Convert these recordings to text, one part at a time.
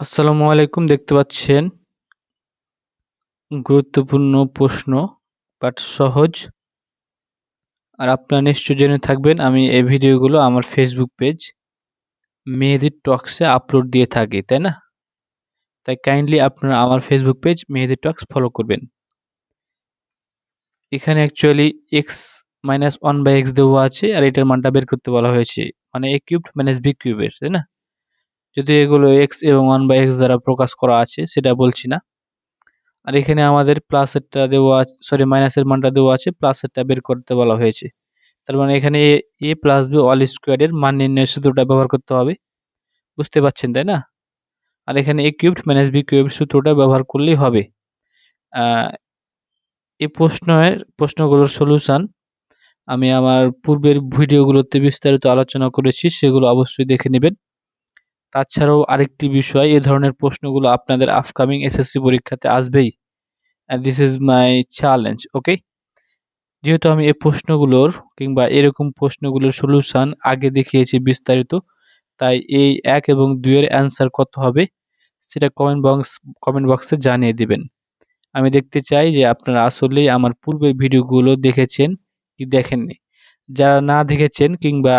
আসসালামু আলাইকুম, দেখতে পাচ্ছেন গুরুত্বপূর্ণ প্রশ্ন, বাট সহজ। আর আপনারা নিশ্চয় জেনে থাকবেন, আমি এই ভিডিওগুলো আমার ফেসবুক পেজ মেহেদি টক্সে আপলোড দিয়ে থাকি, তাই না? তাই কাইন্ডলি আপনারা আমার Facebook page Mehedi talks follow করবেন। এখানে actually x minus one by x দেওয়া আছে, আর এটার মানটা বের করতে বলা হয়েছে মানে এ কিউব মাইনাস বি কিউবের তাই না? যদি এগুলো এক্স এবং ওয়ান বাই এক্স দ্বারা প্রকাশ করা আছে, সেটা বলছি না। আর এখানে আমাদের প্লাসেরটা দেওয়া সরি মাইনাসের মানটা দেওয়া আছে প্লাসেরটা বের করতে বলা হয়েছে। তার মানে এখানে এ প্লাস বি অল স্কোয়ারের মান নির্ণয় সূত্রটা ব্যবহার করতে হবে। বুঝতে পারছেন, তাই না? আর এখানে a cubed minus b cube সূত্রটা ব্যবহার করলেই হবে। এই প্রশ্নের, প্রশ্নগুলোর সলিউশন আমি আমার পূর্বের ভিডিওগুলোতে বিস্তারিত আলোচনা করেছি, সেগুলো অবশ্যই দেখে নেবেন। তাছাড়াও আরেকটি বিষয়, এ ধরনের প্রশ্নগুলো আপনাদের আপকামিং এসএসসি পরীক্ষাতে আসবেই। And this is my challenge okay যেহেতু আমি এই প্রশ্নগুলোর কিংবা এরকম প্রশ্নগুলোর সলিউশন আগে দেখিয়েছি বিস্তারিত, তাই এই এক এবং দুইয়ের অ্যান্সার কত হবে সেটা কমেন্ট বক্স কমেন্ট বক্সে জানিয়ে দিবেন। আমি দেখতে চাই যে আপনারা আসলেই আমার পূর্বের ভিডিওগুলো দেখেছেন কি দেখেননি। যারা না দেখেছেন কিংবা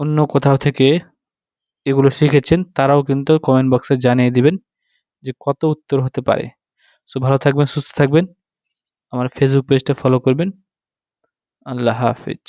অন্য কোথাও থেকে এগুলো শিখেছেন, তারাও কিন্তু কমেন্ট বক্সে জানিয়ে দিবেন যে কত উত্তর হতে পারে। সো ভালো থাকবেন, সুস্থ থাকবেন। আমার ফেসবুক পেজটা ফলো করবেন। আল্লাহ হাফিজ।